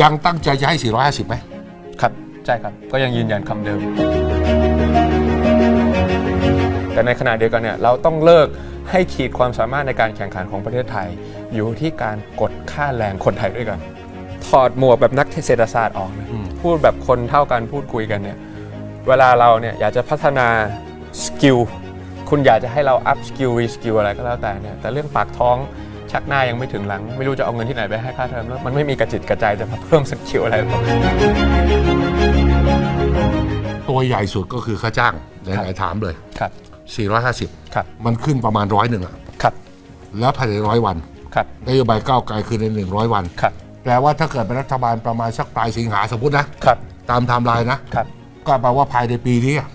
ยังตั้งใจจะให้ 450ไหมครับ ใช่ครับ ก็ยังยืนยันคำเดิม แต่ในขณะเดียวกันเนี่ยเราต้องเลิกให้ขีดความสามารถในการแข่งขันของประเทศไทย อยู่ที่การกดค่าแรงคนไทยด้วยกัน ถอดหมวกแบบนักเศรษฐศาสตร์ออกนะพูดแบบคนเท่ากันพูดคุยกันเนี่ยเวลาเราเนี่ยอยากจะพัฒนาสกิลคุณอยากจะให้เราอัพสกิลรีสกิลอะไรก็แล้วแต่เนี่ยแต่เรื่องปากท้อง ชักหน้ายังไม่ถึงหลัง ไม่รู้จะเอาเงินที่ไหนไปให้ค่าเทอมแล้ว มันไม่มีกระจิตกระใจจะมาเพิ่มสกิลอะไรหรอกตัวใหญ่สุดก็คือค่าจ้างไหนๆถามเลย ครับ 450 ครับ มันขึ้นประมาณร้อยหนึ่งอะครับ แล้วภายในร้อยวันครับนโยบายก้าวไกลคือใน100วัน ครับ แปลว่าถ้าเกิดเป็นรัฐบาลประมาณสักปลายสิงหาสมมตินะครับ ตามไทม์ไลน์นะครับ ก็แปลว่าภายในปีนี้อะครับ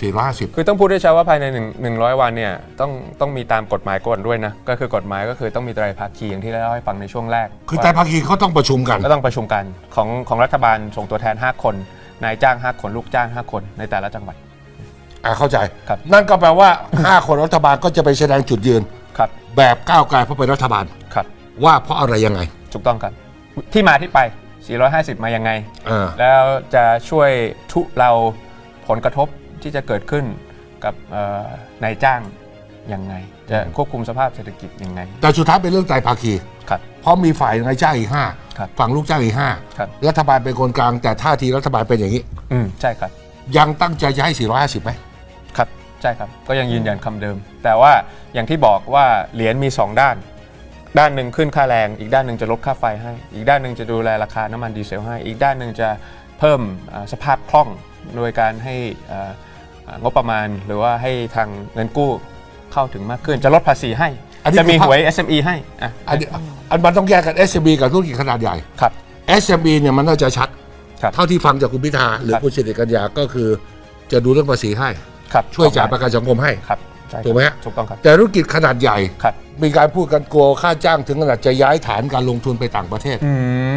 450 คือต้องพูดด้วยใช่ว่าภายใน1 100 วันเนี่ยต้องต้องมีตามกฎหมายก่อนด้วยนะ ก็คือกฎหมายก็คือต้องมีไตรภาคีอย่างที่ได้เล่าให้ฟังในช่วงแรกคือไตรภาคีเขาต้องประชุมกัน ก็ต้องประชุมกันของของรัฐบาลส่งตัวแทน 5 คน นายจ้าง 5 คนลูกจ้าง 5 คนในแต่ละจังหวัด อ่าเข้าใจ ครับ นั่นก็แปลว่า 5 คนรัฐบาลก็จะไปแสดงจุดยืน ครับแบบก้าวไกลเพราะเป็นรัฐบาล ครับว่าเพราะอะไรยังไง ถูกต้องครับ ที่มาที่ไป 450 มายังไง อ่า แล้วจะช่วยทุเราผลกระทบ ที่จะเกิดขึ้นกับเอ่อนายจ้างยังไง จะควบคุมสภาพเศรษฐกิจยังไง แต่สุดท้ายเป็นเรื่องไตรภาคีครับเพราะมีฝ่ายนายจ้างอีกห้าครับฝั่งลูกจ้างอีกห้าครับรัฐบาลเป็นคนกลางแต่ท่าทีรัฐบาลเป็นอย่างนี้ อืมใช่ครับ ยังตั้งใจจะให้ 450ไหมครับใช่ครับ ก็ยังยืนยันคำเดิม แต่ว่าอย่างที่บอกว่าเหรียญมี 2 ด้าน ด้านหนึ่งขึ้นค่าแรง อีกด้านหนึ่งจะลดค่าไฟให้ อีกด้านหนึ่งจะดูแลราคาน้ำมันดีเซลให้ อีกด้านหนึ่งจะเพิ่มอ่าสภาพคล่องโดยการให้อ่าอ่า งบประมาณหรือว่าให้ทางเงินกู้เข้าถึงมากขึ้น จะลดภาษีให้ อันนี้จะมีคือภาพ หวย SME ให้อะอันนี้อันมันต้องแยกกัน SME กับธุรกิจขนาดใหญ่ ครับ SME เนี่ยมันน่าจะชัด ครับ เท่าที่ฟังจากคุณพิธาหรือครับคุณสิริกัญญาก็คือ จะดูเรื่องภาษีให้ ครับช่วยจ่ายประกันสังคมให้ ครับใช่ครับถูกไหมฮะ ถูกต้องครับแต่ธุรกิจขนาดใหญ่ ครับมีการพูดกันกลัวค่าจ้างถึงขนาดจะย้ายฐานการลงทุนไปต่างประเทศ อื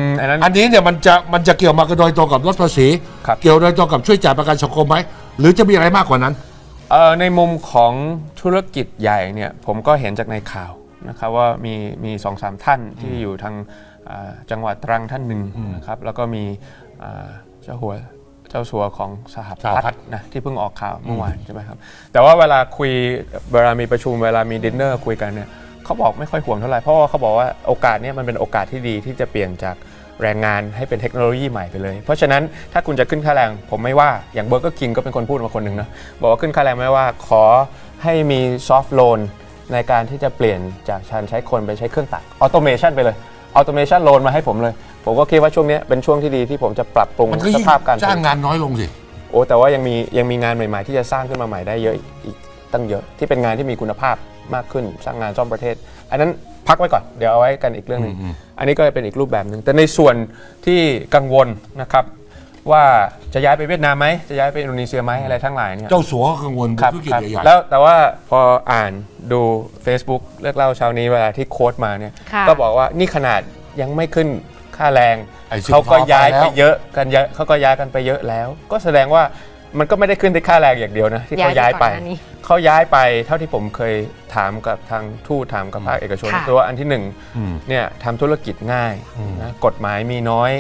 มอันนั้น อันนี้เนี่ยมันจะมันจะเกี่ยวมากันโดยตรงกับลดภาษี ครับ เกี่ยวโดยตรงกับช่วยจ่ายประกันสังคมไหม หรือจะมีอะไรมากกว่านั้น เอ่อในมุมของธุรกิจใหญ่เนี่ยผมก็เห็นจากในข่าวนะครับว่ามีมีสองสามท่านที่อยู่ทางอ่าจังหวัดตรังท่านหนึ่งนะครับแล้วก็มีอ่าเจ้าหัวเจ้าสัวของสหสหพัพัฒฒน์ น์นะที่เพิ่งออกข่าวเมื่อวานใช่ไหมครับแต่ว่าเวลาคุยเวลามีประชุมเวลามีดินเนอร์คุยกันเนี่ยเขาบอกไม่ค่อยห่วงเท่าไหร่เพราะว่าเขาบอกว่าโอกาสเนี้มันเป็นโอกาสที่ดีที่จะเปลี่ยนจาก แรงงานให้เป็นเทคโนโลยีใหม่ไปเลย เพราะฉะนั้นถ้าคุณจะขึ้นค่าแรงผมไม่ว่าอย่างเบอร์เกอร์คิงก็เป็นคนพูดมาคนหนึ่งนะบอกว่าขึ้นค่าแรงไม่ว่าขอให้มีซอฟท์โลนในการที่จะเปลี่ยนจากการใช้คนไปใช้เครื่องตัดออโตเมชันไปเลยออโตเมชันโลนมาให้ผมเลย ผมก็คิดว่าช่วงเนี้ยเป็นช่วงที่ดีที่ผมจะปรับปรุงมันก็สยิ่งภาพการจ้างงานน้อยลงสิ โอ้แต่ว่ายังมียังมีงานใหม่ๆ ที่จะสร้างขึ้นมาใหม่ได้เยอะอีกตั้งเยอะที่เป็นงานที่มีคุณภาพมากขึ้นสร้างงานซ่อมประเทศ อันนั้น พักไว้ก่อนเดี๋ยวเอาไว้กันอีกเรื่องหนึงอันนี้ก็เป็นอีกรูปแบบหนึ่งแต่ในส่วนที่กังวลนะครับว่าจะย้ายไปเวียดนามไหมจะย้ายไปอินโดนีเซียไหมอะไรทั้งหลายเนี่ย เจ้าสัวก็กังวลครับธุรกิจครับใหญ่แล้วแต่ว่าพออ่านดู Facebook เลือกเล่าเช้านี้เวลาที่โค้ดมาเนี่ยค่ะ ก็บอกว่านี่ขนาดยังไม่ขึ้นค่าแรงไอ้สิบเขาก็ล้อไปย้ายแล้วไปเยอะกันเยอะเขาก็ย้ายกันไปเยอะแล้ว ก็แสดงว่า มันก็ไม่ได้ขึ้นที่ค่าแรงอย่างเดียวนะที่เขาย้ายไปย้ายไป ก่อนหน้านี้เขาย้ายไปเท่าที่ผมเคยถามกับทางทูตถามกับภาคเอกชนค่ะ ตัวอันที่หนึ่งอืม เนี่ยทำธุรกิจง่ายนะกฎหมายมีน้อย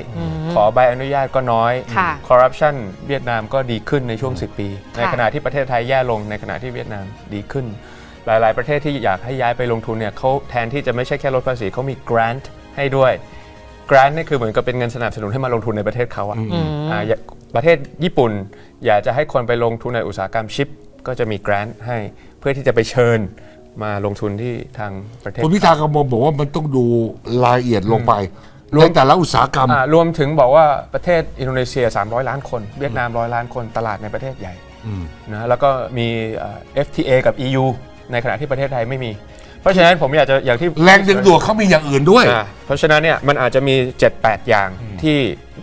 ขอใบอนุญาตก็น้อยค่ะคอร์รัปชันเวียดนามก็ดีขึ้นในช่วง 10 ปี ในค่ะขณะที่ประเทศไทยแย่ลงในขณะที่เวียดนามดีขึ้น หลาย ๆ ประเทศที่อยากให้ย้ายไปลงทุนเนี่ยเขาแทนที่จะไม่ใช่แค่ลดภาษีเขามี grant ให้ด้วย grant นี่คือเหมือนกับเป็นเงินสนับสนุนให้มาลงทุนในประเทศเขาอะอ่าอย่า ประเทศญี่ปุ่น อยากจะให้คนไปลงทุนในอุตสาหกรรมชิป ก็จะมี grant ให้เพื่อที่จะไปเชิญมาลงทุนที่ทางประเทศคุณพิธากำมลบอกว่ามันต้องดูรายละเอียดลงไปรวมแต่ละอุตสาหกรรมอ่ารวมถึงบอกว่าประเทศอินโดนีเซีย 300 ล้านคน เวียดนาม100ล้านคนตลาดในประเทศใหญ่นะแล้วก็มีเอ่อ FTA กับ EU ในขณะที่ประเทศไทยไม่มี เพราะฉะนั้นผมอยากจะอย่างที่แรงดึงดูดเขามีอย่างอื่นด้วยอ่าเพราะฉะนั้นเนี่ยมันอาจจะมี 7-8 อย่างที่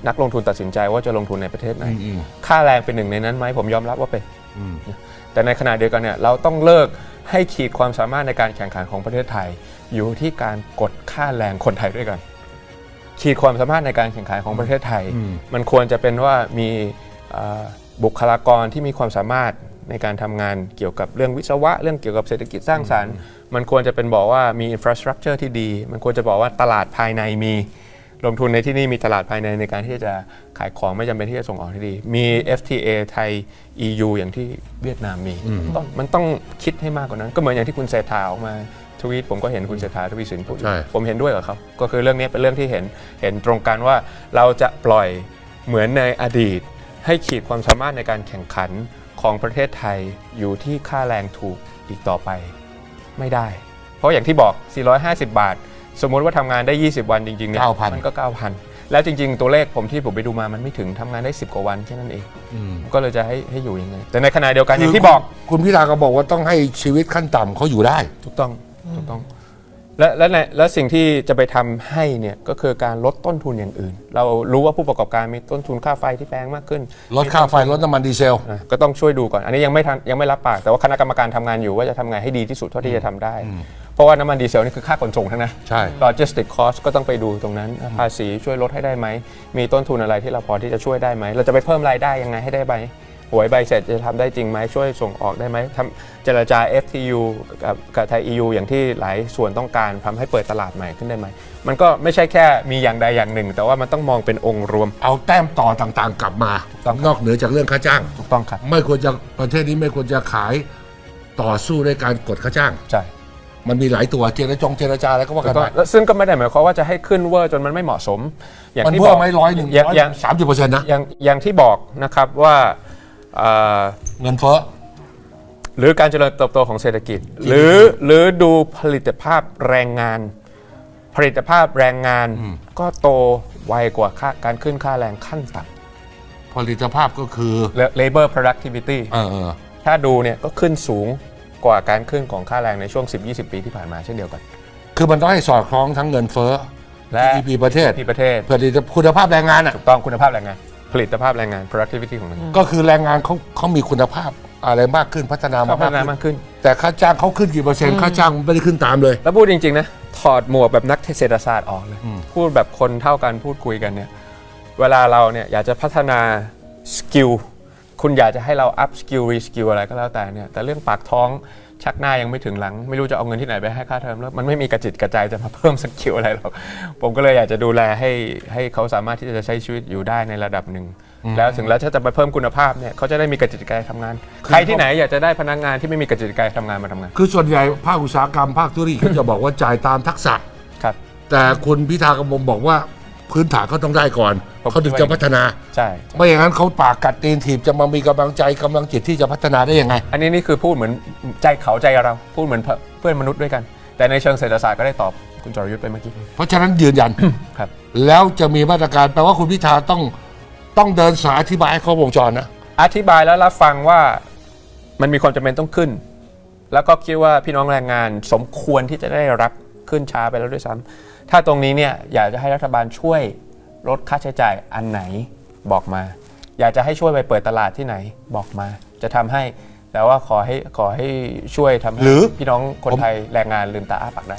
นักลงทุนตัดสินใจว่าจะลงทุนในประเทศไหนอืมค่าแรงเป็นหนึ่งในนั้นไหมผมยอมรับว่าเป็นแต่ในขณะเดียวกันเนี่ยเราต้องเลิกให้ขีดความสามารถในการแข่งขันของประเทศไทย อยู่ที่การกดค่าแรงคนไทยด้วยกัน ขีดความสามารถในการแข่งขันของประเทศไทย มันควรจะเป็นว่ามีเอ่อบุคลากรที่มีความสามารถในการทำงานเกี่ยวกับเรื่องวิศวะ เรื่องเกี่ยวกับเศรษฐกิจสร้างสรรค์ มันควรจะเป็นบอกว่ามีอินฟราสตรักเจอร์ที่ดี มันควรจะบอกว่าตลาดภายในมี ลงทุนในที่นี่มีตลาดภายในในการที่จะขายของไม่จำเป็นที่จะส่งออกที่ดี มี FTA ไทย EU อย่างที่เวียดนามมีต้องมันต้องคิดให้มากกว่านั้น ก็เหมือนอย่างที่คุณเศรษฐาออกมาทวีตผมก็เห็นคุณเศรษฐาทวีสินพูด ใช่ ผมเห็นด้วยกับเขาก็คือเรื่องนี้เป็นเรื่องที่เห็นเห็นตรงกันว่าเราจะปล่อยเหมือนในอดีต ให้ขีดความสามารถในการแข่งขันของประเทศไทยอยู่ที่ค่าแรงถูกอีกต่อไปไม่ได้ เพราะอย่างที่บอก 450 บาท สมมุติว่าทำงานได้ 20 วันจริงๆเนี่ย9,000 มันก็ 9,000 แล้วจริง ๆ ตัวเลขผมที่ผมไปดูมามันไม่ถึงทำงานได้10กว่าวันแค่นั้นเองก็เลยจะให้ให้อยู่ยังไงแต่ในขณะเดียวกันอย่างที่บอกคุณพิธาก็บอกว่าต้องให้ชีวิตขั้นต่ำเขาอยู่ได้ ถูกต้องถูกต้อง และและในและสิ่งที่จะไปทำให้เนี่ยก็คือการลดต้นทุนอย่างอื่น เรารู้ว่าผู้ประกอบการมีต้นทุนค่าไฟที่แพงมากขึ้น ลดค่าไฟลดน้ำมันดีเซล อะก็ต้องช่วยดูก่อน อันนี้ยังไม่ทันยังไม่รับปาก แต่ว่าคณะกรรมการทำงานอยู่ว่าจะทำไงให้ดีที่สุดเท่าที่จะทำได้ เพราะว่าน้ำมันดีเซลนี่คือค่าขนส่งทั้งนั้นใช่ logistic cost ก็ต้องไปดูตรงนั้น ภาษีช่วยลดให้ได้ไหม มีต้นทุนอะไรที่เราพอที่จะช่วยได้ไหม เราจะไปเพิ่มรายได้ยังไงให้ได้ไหมหวยใบเสร็จจะทำได้จริงไหมช่วยส่งออกได้ไหมทำเจรจา FTU กับกับไทย EU อย่างที่หลายส่วนต้องการทำให้เปิดตลาดใหม่ขึ้นได้ไหม มันก็ไม่ใช่แค่มีอย่างใดอย่างหนึ่ง แต่ว่ามันต้องมองเป็นองค์รวม เอาแต้มต่อต่างๆ กลับมา ต้องครับ นอกเหนือจากเรื่องค่าจ้าง ถูกต้องครับ ไม่ควรจะประเทศนี้ไม่ควรจะขายต่อสู้ด้วยการกดค่าจ้าง ใช่ มันมีหลายตัวเจรจงเจรจาอะไรก็ว่ากันก็ไปแล้วซึ่งก็ไม่ได้หมายความว่าจะให้ขึ้นเวอร์จนมันไม่เหมาะสม อย่างมันที่เพิ่บมอกไหมร้อยหนึ่งอย่างอย่างสามสิบเปอร์เซ็นต์นะอย่างอย่างที่บอกนะครับว่าเอ่อเงินเฟ้อ หรือการเจริญเติบโตของเศรษฐกิจ หรือหรือดูผลิตภาพแรงงาน ผลิตภาพแรงงานก็โตไวกว่าค่าการขึ้นค่าแรงขั้นต่ผลิตภาพก็คือำ labor productivity เออเออถ้าดูเนี่ยก็ขึ้นสูง กว่าการขึ้นของค่าแรงในช่วง 10-20 ปีที่ผ่านมาเช่นเดียวกัน คือมันต้องให้สอดคล้องทั้งเงินเฟ้อ และ GDP ประเทศที่ประเทศผลิตคุณภาพแรงงานอะถูกต้องคุณภาพแรงงาน ผลิตภาพแรงงาน productivity ของมันก็คือแรงงานเขาเขามีคุณภาพอะไรมากขึ้นพัฒนาก็มาพัฒมากนาขึ้นมากขึ้น แต่ค่าจ้างเขาขึ้นกี่เปอร์เซ็นต์ค่าจ้างมันไม่ได้ขึ้นตามเลย แล้วพูดจริงๆนะถอดหมวกแบบนักเศรษฐศาสตร์ออกเลยพูดแบบคนเท่ากันพูดคุยกันเนี่ยเวลาเราเนี่ยอยากจะพัฒนาสกิล คุณอยากจะให้เราอัพสกิลรีสกิลอะไรก็แล้วแต่เนี่ยแต่เรื่องปากท้องชักหน้ายังไม่ถึงหลัง ไม่รู้จะเอาเงินที่ไหนไปให้ค่าเทอมแล้วมันไม่มีกระจิตกระใจจะมาเพิ่มสกิลอะไรหรอกผมก็เลยอยากจะดูแลให้ให้เขาสามารถที่จะใช้ชีวิตอยู่ได้ในระดับหนึ่ง แล้วถึงแล้วถ้าจะไปเพิ่มคุณภาพเนี่ยเขาจะได้มีกระจิตกระใจทำงาน ใครที่ไหนอยากจะได้พนักงานที่ไม่มีกระจิตกระใจทำงานมาทำงาน คือส่วนใหญ่ภาคอุตสาหกรรมภาคธุรกิจเขาจะบอกว่าจ่ายตามทักษะครับ แต่คุณพิธากมลบอกว่า พื้นฐานเขาต้องได้ก่อนผมเขาถึงจะพัฒนา ใช่ ไม่อย่างนั้นเขาปากกัดตีนถีบจะมามีกำลังใจกำลังจิตที่จะพัฒนาได้ยังไง อันนี้นี่คือพูดเหมือนใจเขาใจเราพูดเหมือนเพื่อนมนุษย์ด้วยกัน แต่ในเชิงเศรษฐศาสตร์ก็ได้ตอบคุณจรยุทธ์ไปเมื่อกี้ เพราะฉะนั้นยืนยันครับ แล้วจะมีมาตรการแปลว่าคุณพิธาต้องต้องเดินสายอธิบายให้ครบวงจรนะ อธิบายแล้วรับฟังว่ามันมีความจำเป็นต้องขึ้น แล้วก็คิดว่าพี่น้องแรงงานสมควรที่จะได้รับขึ้นช้าไปแล้วด้วยซ้ำ ถ้าตรงนี้เนี่ยอยากจะให้รัฐบาลช่วยลดค่าใช้จ่ายอันไหนบอกมา อยากจะให้ช่วยไปเปิดตลาดที่ไหนบอกมา จะทำให้แต่ว่าขอให้ขอให้ช่วยทำให้หรือพี่น้องคนผมไทยแรงงานลืมตาอ้าปากได้